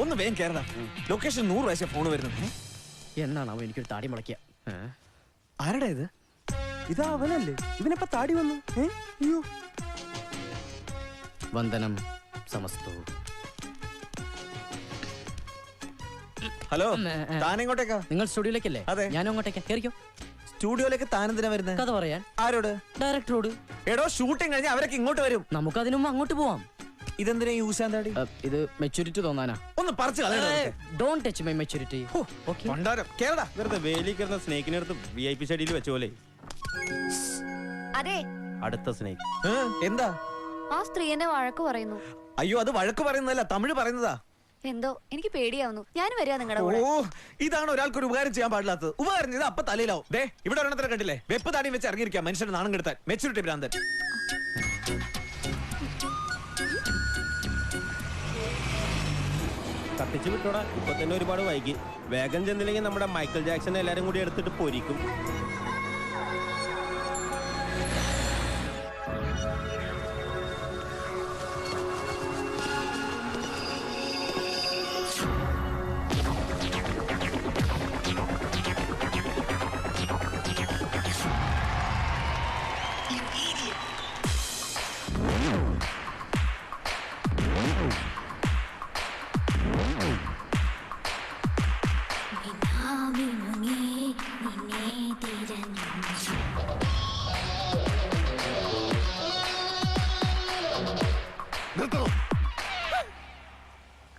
ഒന്ന് വേഗം കേറടാ. ലൊക്കേഷൻ നൂറ് പ്രാവശ്യം ഫോൺ വരുന്നത്. എന്നാണ് അവൻ എനിക്കൊരു താടി മുളക്കിയ ആരുടെ ഇത്? ഇതാ അവനല്ലേ? ഇവനെപ്പ താടി വന്നു? അയ്യോ. വന്ദനം സമസ്തു. ഹലോ എങ്ങോട്ടേക്കാ? നിങ്ങൾ സ്റ്റുഡിയോയിലേക്കല്ലേ? അതെ. ഞാൻ അങ്ങോട്ടേക്കാ. കയറിക്കോ സ്റ്റുഡിയോയിലേക്ക് താനെന്തിനാ വരുന്നത് കഥ പറയാൻ. ആരോട്? ഡയറക്ടറോട്. എടോ ഷൂട്ടിംഗ് കഴിഞ്ഞാൽ അവരൊക്കെ ഇങ്ങോട്ട് വരും. നമുക്ക് അതിനുമ്പോ അങ്ങോട്ട് പോവാം. ഇതെന്തിനാ യൂസ് താടി? അ, ഇത് മെച്ചൂരിറ്റി തോന്നാനാ. ഒന്ന് പറിച്ചു don't touch my maturity okay. പണ്ടാരം കേരള വെറുതെ വേലി കയറുന്ന സ്നേക്കിനെ അടുത്ത് വി ഐ പി ഷെഡിയിൽ വെച്ച പോലെ. അതെ. അടുത്ത സ്നേക്ക്. എന്താ? ആ സ്ത്രീ എന്നെ വഴക്ക് പറയുന്നു. അയ്യോ അത് വഴക്ക് പറയുന്നതല്ല തമിഴ് പറയുന്നതാ. എന്തോ എനിക്ക് പേടിയാവുന്നു. ഞാൻ വരിക നിങ്ങളുടെ കൂടെ. ഓ ഇതാണ് ഒരാൾക്ക് ഒരു ഉപകാരം ചെയ്യാൻ പാടില്ലാത്തത്. ഉപകാരം ചെയ്ത് അപ്പൊ തലയിലാവും. ദേ ഇവിടെ ഒരെണ്ണത്തിനെ കണ്ടില്ലേ? വെപ്പ് താടി വെച്ച് ഇറങ്ങിയിരിക്കാം മനുഷ്യന്റെ നാണം കെടുത്താൻ. മെച്ചൂരിറ്റി ഭ്രാന്തൻ. കത്തിച്ച് വിട്ടോടാ. ഇപ്പൊ തന്നെ ഒരുപാട് വൈകി. വേഗം ചെന്നില്ലെങ്കിൽ നമ്മുടെ മൈക്കിൾ ജാക്സൺ എല്ലാരും കൂടി എടുത്തിട്ട് പൊരിക്കും.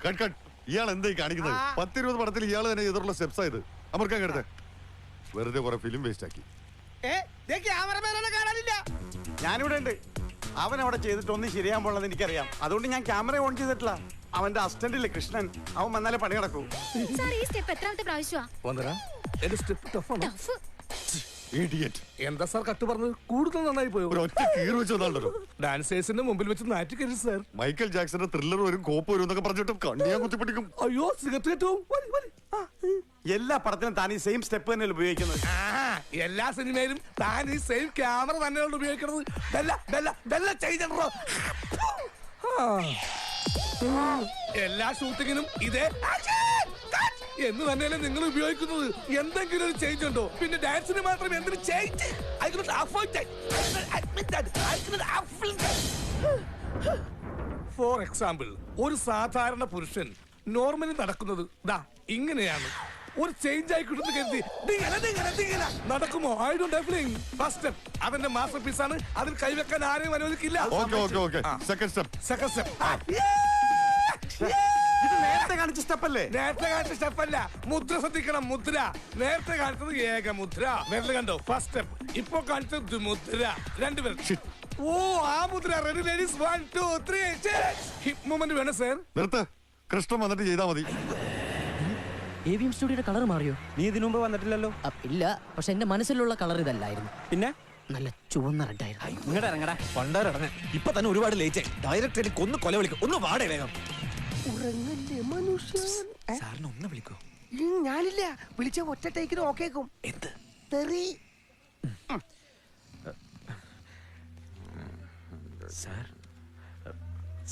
Cut cut. ഇയാൾ എന്തായി കാണിക്കുന്നത്? പത്തിരുപത് പടത്തിൽ ഇയാൾ തന്നെ എതിർള്ള സ്റ്റെപ്സ് ആയത് അമർക്കാൻ കരുത് വെറുതെ കുറെ ഫിലിം വേസ്റ്റ് ആക്കി. ഞാനിവിടെ ഉണ്ട്. അവൻ അവിടെ ചെയ്തിട്ട് ഒന്നും ശരിയാൻ പോണെന്ന് എനിക്കറിയാം. അതുകൊണ്ട് ഞാൻ ക്യാമറ ഓൺ ചെയ്തിട്ടില്ല. അവന്റെ അസിസ്റ്റന്റില്ലേ കൃഷ്ണൻ. അവൻ വന്നാലേ പണി നടക്കൂ. സാർ ഈ സ്റ്റെപ്പ് എത്രാമത്തെ പ്രാവശ്യമാ? എന്റെ സ്റ്റെപ്പ് ടഫ് എന്താ സാർ കട്ട് പറഞ്ഞത്? കൂടുതൽ നന്നായി പോയോ? ഒറ്റ കീറ് വെച്ച് വന്നാണ്ടല്ലോ. ഡാൻസേഴ്സിന്റെ മുമ്പിൽ വെച്ച് നാറ്റിക്കരുത് സാർ. മൈക്കൽ ജാക്സന്റെ ത്രില്ലർ വരും കോപ്പ് വരും എന്നൊക്കെ പറഞ്ഞിട്ട് കണ്ണിയാ കുത്തിപ്പിടിക്കും അയ്യോ സിഗരറ്റ് കിട്ടും. എല്ലാ പടത്തിനും താൻ ഈ സെയിം സ്റ്റെപ്പ് തന്നെയല്ലേ ഉപയോഗിക്കുന്നത്. എല്ലാ സിനിമയിലും താൻ ഈ സെയിം ക്യാമറ തന്നെയാണ് ഉപയോഗിക്കുന്നത്. ബെല്ല, ബെല്ല, ബെല്ല. എല്ലാ ഷൂട്ടിങ്ങിനും ഇതേ. എന്ന് തന്നെയല്ലേ നിങ്ങൾ ഉപയോഗിക്കുന്നത്? എന്തെങ്കിലും ഒരു ചേഞ്ച് ഉണ്ടോ? പിന്നെ ഡാൻസിന് മാത്രം എന്തൊരു ചേഞ്ച് ഫോർ എക്സാമ്പിൾ ഒരു സാധാരണ പുരുഷൻ നോർമലി നടക്കുന്നത് ദാ ഇങ്ങനെയാണ്. ഒരു ചേഞ്ച് ആയി കിട്ടുന്ന കരുതി ദിങ്ങനെ, ദിങ്ങനെ, ദിങ്ങനെ. നടക്കുമോ? ഐ ഡോണ്ട് എവറിങ് ഫസ്റ്റ് സ്റ്റെപ്പ് അതിന്റെ മാസ്റ്റർ പീസ് ആണ്. അതിൽ കൈവെക്കാൻ ആരെയും അനുവദിക്കില്ല. Okay okay okay second step second step കാണിച്ച സ്റ്റെപ്പ് അല്ലേ നേരത്തെ കാണിച്ച സ്റ്റെപ്പല്ല. അല്ല മുദ്ര ശ്രദ്ധിക്കണം മുദ്ര. നേരത്തെ കാണിച്ചത് ഏക മുദ്ര നേരത്തെ കണ്ടോ? ഫസ്റ്റ് സ്റ്റെപ്പ് ഇപ്പൊ കാണിച്ചത് ദ്വിമുദ്ര രണ്ടുപേർ. ഓ ആ മുദ്ര. Ready ladies one two three hip movement വേണം സർ നിർത്ത്. കൃഷ്ണൻ വന്നിട്ട് ചെയ്താൽ മതി. എ സ്റ്റുഡിയോയുടെ കളർ മാറിയോ? നീ ഇതിനു മുമ്പ് വന്നിട്ടില്ലല്ലോ. ഇല്ല. പക്ഷെ എന്റെ മനസ്സിലുള്ള കളർ ഇതല്ലായിരുന്നു. പിന്നെ? നല്ല ചുവന്ന റെഡായിരുന്നു ഇങ്ങോട്ട് ഇറങ്ങടാ. പണ്ടാരടനെ ഇപ്പൊ തന്നെ ഒരുപാട് ലേറ്റ് ഡയറക്റ്റ് എനിക്ക് ഒന്ന് കൊല വിളിക്കും. ഒന്ന് വാടേ വേഗം. ഉറങ്ങല്ലേ മനുഷ്യൻ? സാറിന് ഒന്ന് വിളിക്കോ. ഞാനില്ല. വിളിച്ച ഒറ്റ ടേക്കിന് ഓക്കേക്കും. എന്ത്? തെറി. Sir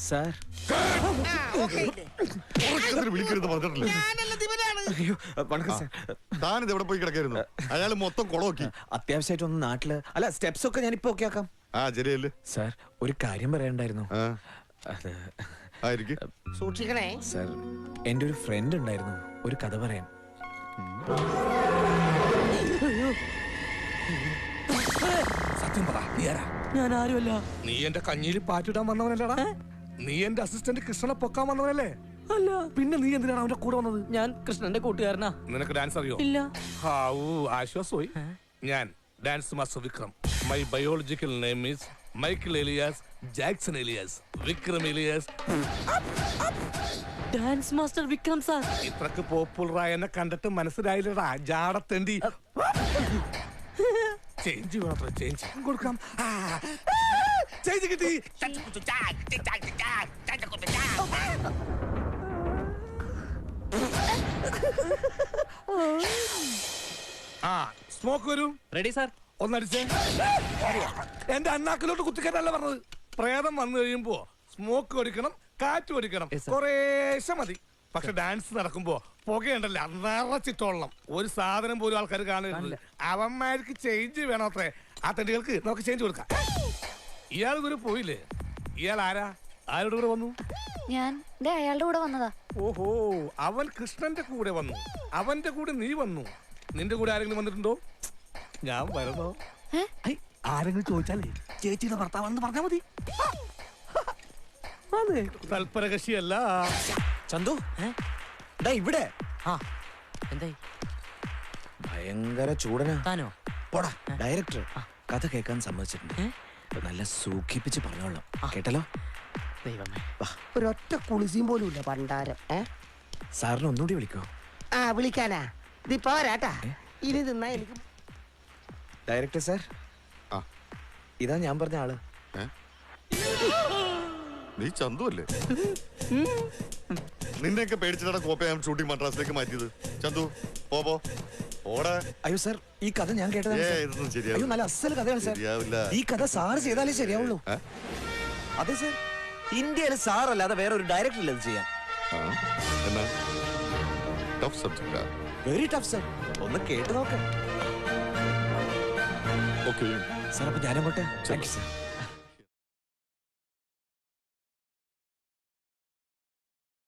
sir. ഉറക്കത്തിന് വിളിക്കരുത് പറഞ്ഞിട്ടില്ലേ. അയ്യോ വണക്കം സാർ. താനിത് എവിടെ പോയി കിടക്കായിരുന്നു? അയാൾ മൊത്തം കുളമാക്കി. അത്യാവശ്യമായിട്ട് ഒന്ന് നാട്ടിൽ അല്ല സ്റ്റെപ്സ് ഒക്കെ ഞാൻ ഇപ്പൊ ഓക്കെ ആക്കാം ആ ശരിയല്ലേ. സാർ ഒരു കാര്യം പറയണ്ടായിരുന്നു അത് സൂക്ഷിക്കണേ. സർ എന്റെ ഒരു ഫ്രണ്ട് ഉണ്ടായിരുന്നു. ഒരു കഥ പറയാൻ. സത്യം പറ നീ ആരാ? ഞാൻ ആരുമല്ല നീ എന്റെ കഞ്ഞിയിൽ പാറ്റിടാൻ വന്നവനല്ലടാ. നീ എന്റെ അസിസ്റ്റന്റ് കൃഷ്ണനെ പൊക്കാൻ വന്നവനല്ലേ? അല്ല. പിന്നെ നീ എന്തിനാണ് അവന്റെ കൂടെ വന്നത്? ഞാൻ കൃഷ്ണന്റെ കൂട്ടുകാരനാ. നിനക്ക് ഡാൻസ് അറിയോ? ഇല്ല. ഹാവൂ ആശ്വാസമായി. ഞാൻ dance master Vikram. My biological name is Michael alias Jackson alias Vikram alias. Dance master Vikram sir. ഇത്രക്ക് പോപ്പുലറായ എന്നെ കണ്ടിട്ട് മനസ്സിലായില്ലടാ. ജാടത്തേണ്ടി. ചേഞ്ച് മാത്രം ചേഞ്ച് കൊടുക്കാം. ചേഞ്ച് കിട്ടി. ആ സ്മോക്ക് വരും. റെഡി സാർ ഒന്നടിച്ചേ. എന്റെ അണ്ണാക്കിലോട്ട് കുത്തിക്കറ്റല്ല പറഞ്ഞത്? പ്രേതം വന്നു കഴിയുമ്പോ സ്മോക്ക് ഒടിക്കണം കാറ്റ് ഒടിക്കണം. കുറേശ്ശെ മതി. പക്ഷെ ഡാൻസ് നടക്കുമ്പോ പുകയുണ്ടല്ലേ? നിറച്ചിട്ടോളണം ഒരു സാധനം പോലും ആൾക്കാർ കാണുന്നില്ല അവന്മാർക്ക് ചേഞ്ച് വേണം അത്രേ. ആ തെണ്ടികൾക്ക് നമുക്ക് ചേഞ്ച് കൊടുക്കാം. ഇയാൾ ഇതൊരു പോയില്ലേ? ഇയാൾ ആരാ? ആരുടെ കൂടെ വന്നു? ഞാൻ ദേ അയാളുടെ കൂടെ വന്നതാ. ഓഹോ അവൻ കൃഷ്ണന്റെ കൂടെ വന്നു. അവന്റെ കൂടെ നീ വന്നു. നിന്റെ കൂടെ ആരെങ്കിലും വന്നിട്ടുണ്ടോ? ഞാൻ വരണോ ഐ, ആരെങ്കിലും ചോദിച്ചാലേ ചേച്ചിയുടെ ഭർത്താവാണെന്ന് പറഞ്ഞാ മതി. തൽപരകക്ഷിയല്ല. ചന്തു ഡാ ഇവിടെ. ആ. എന്തായി? ഭയങ്കര ചൂടനാ. താനോ? പോടാ ഡയറക്ടർ കഥ കേൾക്കാൻ സമ്മതിച്ചിട്ടുണ്ട്. നല്ല സൂഖിപ്പിച്ച് പറഞ്ഞോളാം. കേട്ടല്ലോ? ദൈവമേ. ഒരൊറ്റ കുളിസിയും പോലും ഇല്ല പണ്ടാരം ഏ? സാറിന് ഒന്നുകൂടി വിളിക്കോ? ആ വിളിക്കാനാ. ഇത് പോരാട്ടാ. ഇനി തിന്നാ എനിക്ക് ഡയറക്ടർ സാർ. ആ. ഇതാ ഞാൻ പറഞ്ഞ ആൾ? നീ ചന്തു അല്ലേ? നിന്നെയൊക്കെ പേടിച്ചിട്ടാണ് കോപ്പ ഞാൻ ഷൂട്ടിംഗ് മദ്രാസിലേക്ക് മാറ്റിയത്. ചന്തു പോ പോ. ഓടാ. അയ്യോ സാർ ഈ കഥ ഞാൻ കേട്ടതാണ് ഏ സാർ. ഇതൊന്നും അയ്യോ ശരിയാവില്ല നല്ല അസൽ കഥയാണ് സാർ. ശരിയാവില്ല. ഈ കഥ സാറ് ചെയ്താലേ ശരിയാവുള്ളൂ. ഏ? അതെ സാർ. ഇന്ത്യയിൽ സാർ അല്ലാതെ വേറെ ഒരു ഡയറക്ടർ ഇല്ല ഇത് ചെയ്യാൻ. ആ, എന്നാ? ടഫ് സബ്ജക്റ്റാ വെരി ടഫ് സാർ ഒന്ന് കേട്ട് നോക്ക്. ഓക്കെ സാർ അപ്പൊ ഞാനങ്ങോട്ടെ താങ്ക് യു സാർ